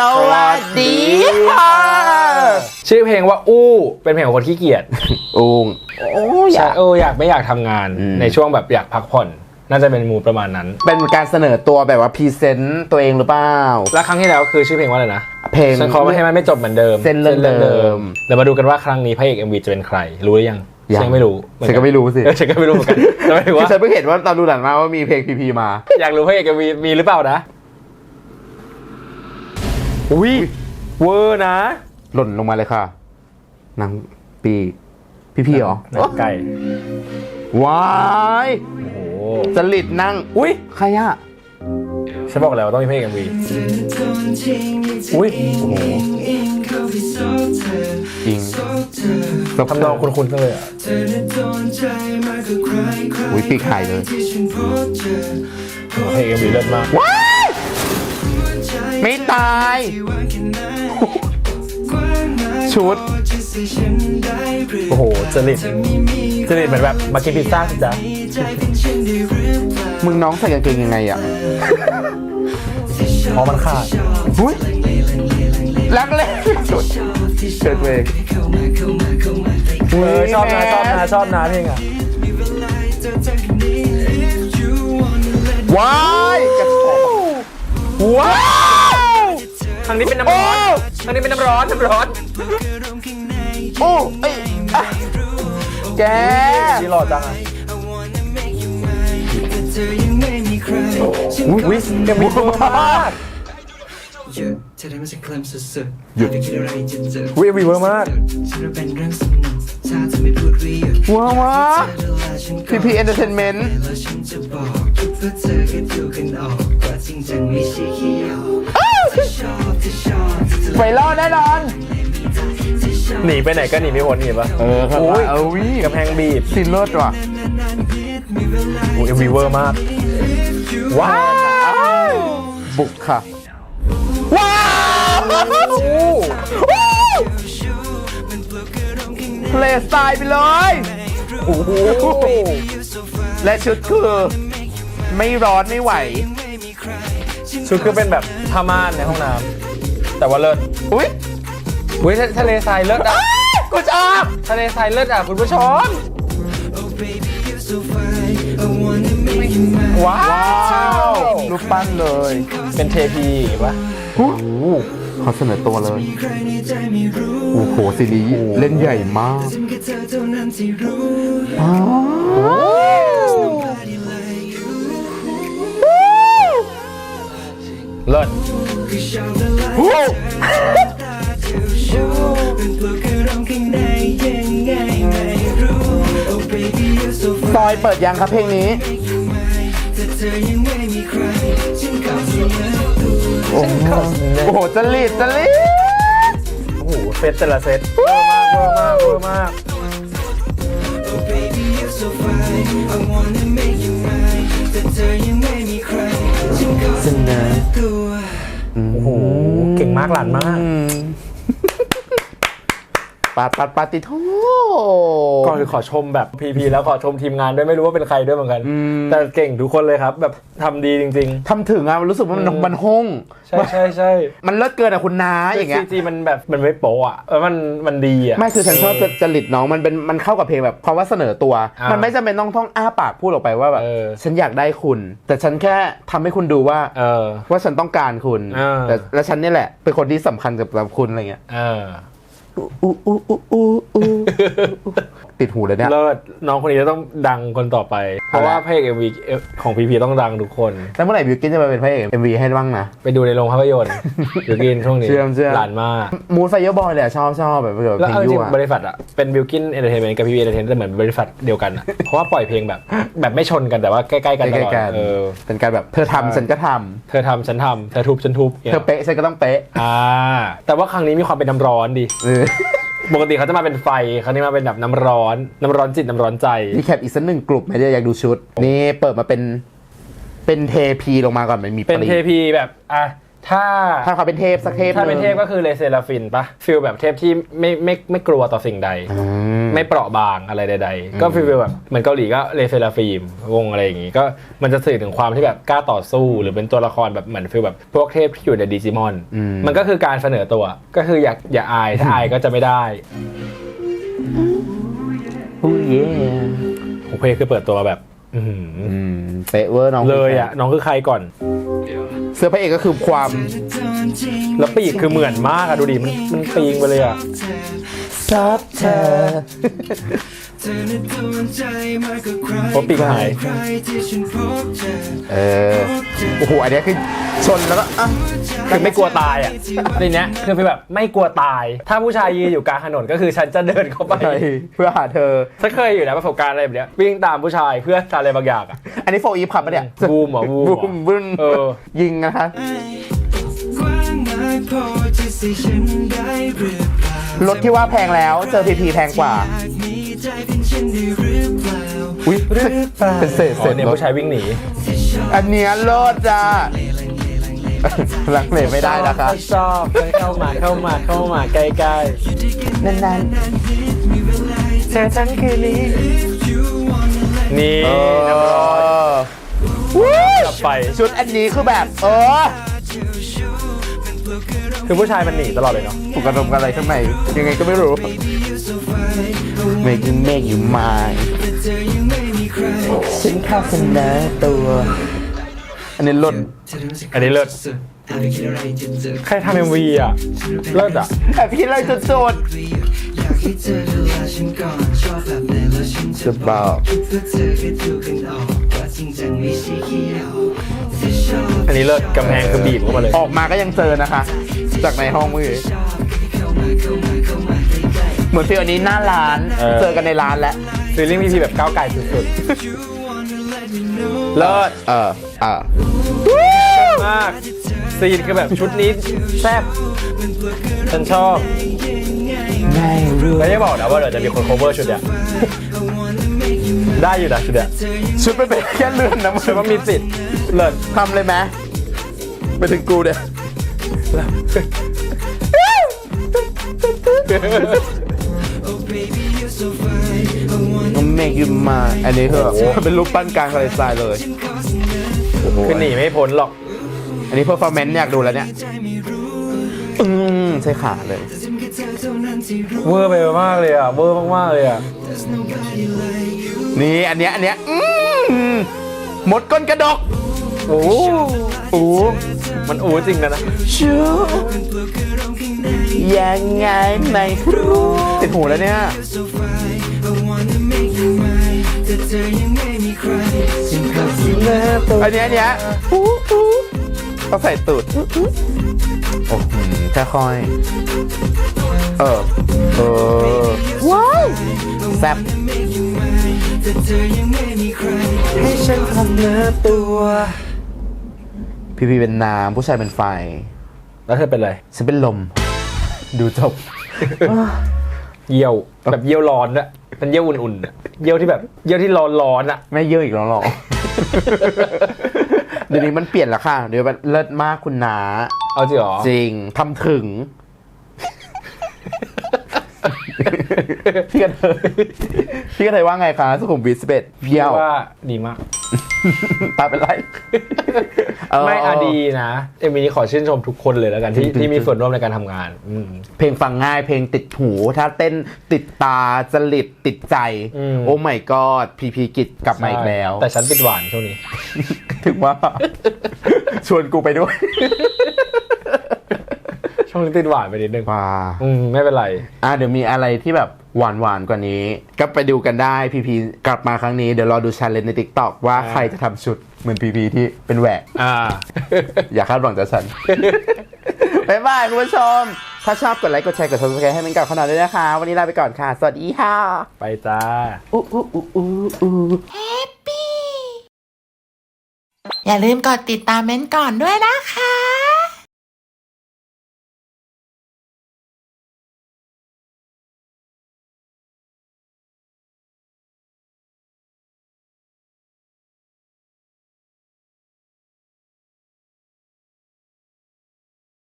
สวัสดีค่ะ ชื่อเพลงว่าอู้ เป็นเพลงของคนขี้เกียจอุงโอ้ยอใช่ยากเอออยากไม่อยากทำงานอืม ในช่วงแบบอยากพักผ่อน น่าจะเป็นมูดประมาณนั้น เป็นการเสนอตัวแบบว่าพรีเซนต์ตัวเองหรือเปล่า แล้วครั้งที่แล้วคือชื่อเพลงว่าอะไรนะเพลง ฉันขอไม่ให้มันไม่จบเหมือนเดิมเส้นเรื่องเดิมเดี๋ยวมาดูกันว่าครั้งนี้พระเอก MV จะเป็นใคร รู้หรือยังยัง ฉันไม่รู้เหอนฉันก็ไม่รู้สิเออฉันก็ไม่รู้เหมือนกันแต่ไม่รู้คือว่าฉันเพิ่งเห็นว่าตอนดูหนังมาว่ามีเพลงพีพีมา อยากรู้พระเอก MV มีหรือเปล่านะ อุ้ยเวอร์นะ หล่นลงมาเลยค่ะนางปีพี่พี่เหรอหนังไก่ว้ายโอ้โหจริตนั่งอุ้ยใครอะฉันบอกแล้วว่าต้องมีพระเอก MV อุ้ยโอ้โหจริงทำนองคุ้นๆจังเลยอะอุ้ยปีกหายเลยเพลง MV เลิศมากว้าย ไม่ตาย ชุด โอ้โหจริตจริตเหมือนแบบมากินพิซซ่าสิจ๊ะมึงน้องใส่กางเกงยังไงอะเพราะมันขาดอุ้ยรักเลยสุดเกิดเวงเออชอบนะชอบนะชอบนะเพลงอะว้ายกระโถ ว้าวครั้งนี้เป็นน้ำร้อนครั้งนี้เป็นน้ำร้อนน้ำร้อน โอ้เอ้ยอะแกที่หล่อจังอะอุ้ยอุ้ยเอ็มวีเวอร์มากเยอะเธอได้มาสักคำสุดๆหยุดไม่คิดอะไรจะเจออุ้ยเอ็มวีเวอร์มาก ฉันว่าเป็นเรื่องสนุกถ้าเธอไม่พูดรีหยุด ว้าวว้าเธอดูแลฉันก่พีอนพีเอนเตอร์เทนเมนต์แล้วฉันจะบอกคิดว่าเธอแค่ดูกันออกว่าจริงจังไม่ใช่แค่หยอกเธอชอบเธอชอบเธอจะไปรอดแน่นอนหนีไปไหนก็หนีไม่พ้นนี่ปะเออครับโอ้ยเออวิกำแพงบีบซินเลิศว่ะโอ้เอ็มวีเวอร์มาก ว้าว บุกค่ะ ว้าว เพลย์สไตล์ไปเลย โอ้โห และชุดคือไม่ร้อนไม่ไหว ชุดคือเป็นแบบผ้าม่านในห้องน้ำแต่ว่าเลิศอุ้ยอุ้ยทะทะเลทรายเลิศอะกูชอบทะเลทรายเลิศอะคุณผู้ชมว้าว้าวรูปปั้นเลย เป็นเทพีปะโอ้โหเขาเสนอตัวเลย โอ้โหซีรีส์เล่นใหญ่มากแค่เธอเท่านั้นที่รู้อ้าวเลิศโอ้โหเป็นปลุกอารมณ์ข้างในยังไงไม่รู้ Oh baby you're so ซอยเปิดยังครับเพลงนี้ โอ้โหโอ้โหจริตจริตโอ้โหเซตแต่ละเซตเวอร์มากเวอร์มากเวอร์มาก Oh baby you're so fine I wanna make you mine แต่เธอยังไม่มีใครฉันก็เสนอตัวโอ้โห เก่งมากหลานมากอืม ปาดปาดปาดติโทก่อนคือขอชมแบบพีพีแล้วขอชมทีมงานด้วยไม่รู้ว่าเป็นใครด้วยเหมือนกัน แต่เก่งทุกคนเลยครับ แบบทำดีจริงทำถึงอะรู้สึกว่ามันอืมมันห้องๆใช่ใช่ใช่มันเลิศเกินอะคุณน้าอย่างเงี้ยซีจีมันแบบมันไม่โป๊ะอะเออมันมันดีอะไม่คือฉันชอบจจริตน้องมันเป็นมันเข้ากับเพลงแบบเพราะว่าเสนอตัวอ่ามัมันไม่จำเป็นต้องท่องอ้าปากพูดออกไปว่าแบบเออฉันอยากได้คุณ แต่ฉันแค่ทำให้คุณดูว่าเออว่าฉันต้องการคุณอ่าแต่และฉันนี่แหละเป็นคนที่สำคัญกับกับคุณอะไรเงี้ยเอออู้อู้อู้อู้อู้ติดหูเลยเนี่ย เลิศน้องคนนี้จะต้องดังคนต่อไป เพราะว่าพระเอกเอ็มวีของพีพีต้องดังทุกคน แล้วเมื่อไหร่บิวกินจะมาเป็นพระเอกเอ็มวีให้บ้างนะ ไปดูในโรงภาพยนตร์หรือกินช่วงนี้เชื่อมเชื่อมหลานมากมูนไฟเยอร์บอยเลยอะชอบชอบแบบแบบแล้วเพลงเอาจยั่ริงวๆบริษัทอะ เป็นบิลกินเอนเตอร์เทนเมนต์กับพีพีเอนเตอร์เทนแต่เหมือนบริษัทเดียวกันอะเพราะว่าปล่อยเพลงแบบแบบไม่ชนกันแต่ว่าใกล้ๆกันตใกล้ลอดๆกันเออเป็นการแบบเธอทำฉันก็ทเธอทำฉันทำเธอทุบฉันทุบำเธอเป๊ะฉันก็ต้องเป๊ะอ่าแต่ว่าครั้งนี้มีความเป็นน้ำร้อนดีเออปกติเขาจะมาเป็นไฟครั้งนี้มาเป็นแบบน้ำร้อน น้ำร้อนจิตน้ำร้อนใจ รีแคปอีกสักหนึ่งกลุ่มไม่ได้อยากดูชุด นี่เปิดมาเป็น เป็นเทพีลงมาก่อนมันมีเป็นปรีเทพีแบบอะ ถ้าถ้าเขาเป็นเทพสักเทพถ้าเป็นหงเทพก็คือเลเซราฟินปะฟิลแบบเทพที่ไม่ไม่ไม่กลัวต่อสิ่งใดอืมไม่เปราะบางอะไรใด ๆ ก็ฟีลแบบเหมือนเกาหลีก็เลเซราฟิมวงอะไรอย่างงี้ ก็มันจะสื่อถึงความที่แบบกล้าต่อสู้ หรือเป็นตัวละครแบบเหมือนฟีลแบบพวกเทพที่อยู่ในดิจิมอนอืมมันก็คือการเสนอตัวก็คืออย่าอย่าอายถ้าอายก็จะไม่ได้อู้เย่โอเคคือเปิดตัวมาแบบอื้อหืออืมเป๊ะเวอร์น้องเลยอะน้องคือใครก่อนเสื้อพระเอกก็คือความ แล้วปีกคือเหมือนมากอะดูดิมันมันปีงไปเลยอะซับเธอ เธอนั้นโดนใจมากกว่าใครเพราะปีกหายใครที่ฉันพบเจอเออ โอ้โห อันเนี้ยคือชนแล้วก็อะคือไม่กลัวตายอะในเนี้ยคือเป็นแบบไม่กลัวตาย ถ้าผู้ชายยืนอยู่กลางถนนก็คือฉันจะเดินเข้าไปไปเพื่อหาเธอ ฉันเคยอยู่นะประสบการณ์อะไรแบบเนี้ยวิ่งตามผู้ชายเพื่อทำอะไรบางอย่างอะอันนี้โฟอีฟขับปะเนี่ยบูมเหรอบูมเหรอบูมบึ้นเออ ยิงนะคะกว้างมากพอจะสิฉันได้หรือเปล่ารถที่ว่าแพงแล้วเจอพีพีแพงกว่าอยากมี ใจเป็นฉันได้หรือเปล่าอุ้ยเป็นเศษอ๋เศอษเนี่ยรถผู้ชายวิ่งหนี อันเนี้ยเลิศจ้าลังเลไม่ได้นะคะ ชอบเข้ามาเข้ามาเข้ามาใกล้ๆนานเธอทั้งคืนนี้ นี่ๆเอน้ำร้อนอกลับไปชุดอันนี้คือแบบ เออคือผู้ชายมันหนีตลอดเลยเนาะถูกกระดมกันอะไรข้างในยังไงก็ไม่รู้ Make you make you mine ฉันเข้าเสนอตัว อันนี้หล่นอันนี้เลิศใครทำเอ็มวีอะ เลิศอะแต่พี่เลยจะโจดอยากให้เธอดูแลฉันก่อนชอบแบบไหนแล้วฉันจะจะบอกคิดว่าเธอแค่ดูกันออกว่าจริงจังไม่ใช่ขี้หยอกเธอชอบอันนี้เลิศกำแพงคือบีบเข้ามาเลย ออกมาก็ยังเจอนะคะ จากในห้องมือชอบ เข้ามาเข้ามาเข้ามาใกล้เหมือนฟีลอันนี้หน้าร้านเจอกันในร้านแล้วฟีลลิ่งพี่พีแบบก้าวไกลสุดๆ You wanna let me know ๆเลิศเออเออมาก ซีนคือแบบชุดนี้แซ่บฉันชอบ ไม่รู้แล้วยังบอกนะว่าเดี๋ยวจะมีคน cover ชุดเนี้ย ได้อยู่นะชุดเนี้ยชุดมันเป็นแค่เลื่อนนะฉันว่ามีสิทธิ์เลิศทำเลยไหมไปถึงกูเดี๋ย ต้อง make you mine อันนี้คือแบบเป็นรูปปั้นกลางทะเลทรายเลย โอ้โหคือหนีไม่พ้นหรอก อันนี้ performance อยากดูแล้วเนี่ย อืมใช่ขาเลย เวอร์ไปมากเลยอะ เวอร์มากๆเลยอะ นี่อันเนี้ยอันเนี้ยอืมมดก้นกระดก โอ้โหโอ้มันอู้จริงนะนะชูยังไงไม่รู้ติดหูแล้วเนี่ยแต่เธอยังไม่มีใครฉันเข้าสิเลิฟอันเนี้ยอันเนี้ยอู้อู้ต้องใส่ตูดอู้อู้โอ้โหค่อยๆเออ เออ ว้าวแซ่บแต่เธอยังไม่มีใครให้ฉันทำเนื้อตัว พี่พีเป็นน้ำผู้ชายเป็นไฟ แล้วเธอเป็นอะไร ฉันเป็นลม ดูจบ เยี่ยวแบบเยี่ยวร้อนอะเป็นเยี่ยวอุ่นๆอะเยี่ยวที่แบบเยี่ยวที่ร้อนร้อนๆอะไม่เยอะอีกแล้วหรอเดี๋ยวนี้มันเปลี่ยนแล้วค่ะ เดี๋ยวมันเลิศมากคุณนาเอาจริงเหรอ จริงทำถึง พี่กันเทยพี่กันเทยว่าไงคะสุขุมวิทสิบเอ็ดเพี้ยวว่าดีมาก ตาเป็นไรเไม่อะดีนะเอ็มวีนี้ขอชื่นชมทุกคนเลยแล้วกันที่จริงๆที่มีส่วนร่วมในการทำงานอืมเพลงฟังง่ายเพลงติดหูถ้าเต้นติดตาจริตติดใจอืมโอ้ไม่กอดพีพีกิจกลับมาอีกแล้ว แต่ฉันปิดหวานช่วงนี้ ถึงว่า ชวนกูไปด้วยช่วงนี้ติดหวานไปนิดนึงว้าอืมไม่เป็นไร อะเดี๋ยวมีอะไรที่แบบ หวานหวานๆกว่านี้ ก็ไปดูกันได้พีพีกลับมาครั้งนี้ เดี๋ยวรอดูชาเลนจ์ในทิกตอกว่าอ่าใครจะทำชุดเหมือนพีพีที่เป็นแหวกอ่าอย่าคาดหวังจากฉันบ๊ายบายคุณผู้ชม ถ้าชอบกดไลค์กดแชร์กด subscribe ให้มันกับขนาดด้วยนะคะ วันนี้ลาไปก่อนค่ะ สวัสดีค่ะ ไปจ้าอู้อู้อู้อู้อู้อย่าลืมกดติดตามเม้นท์ก่อนด้วยนะคะ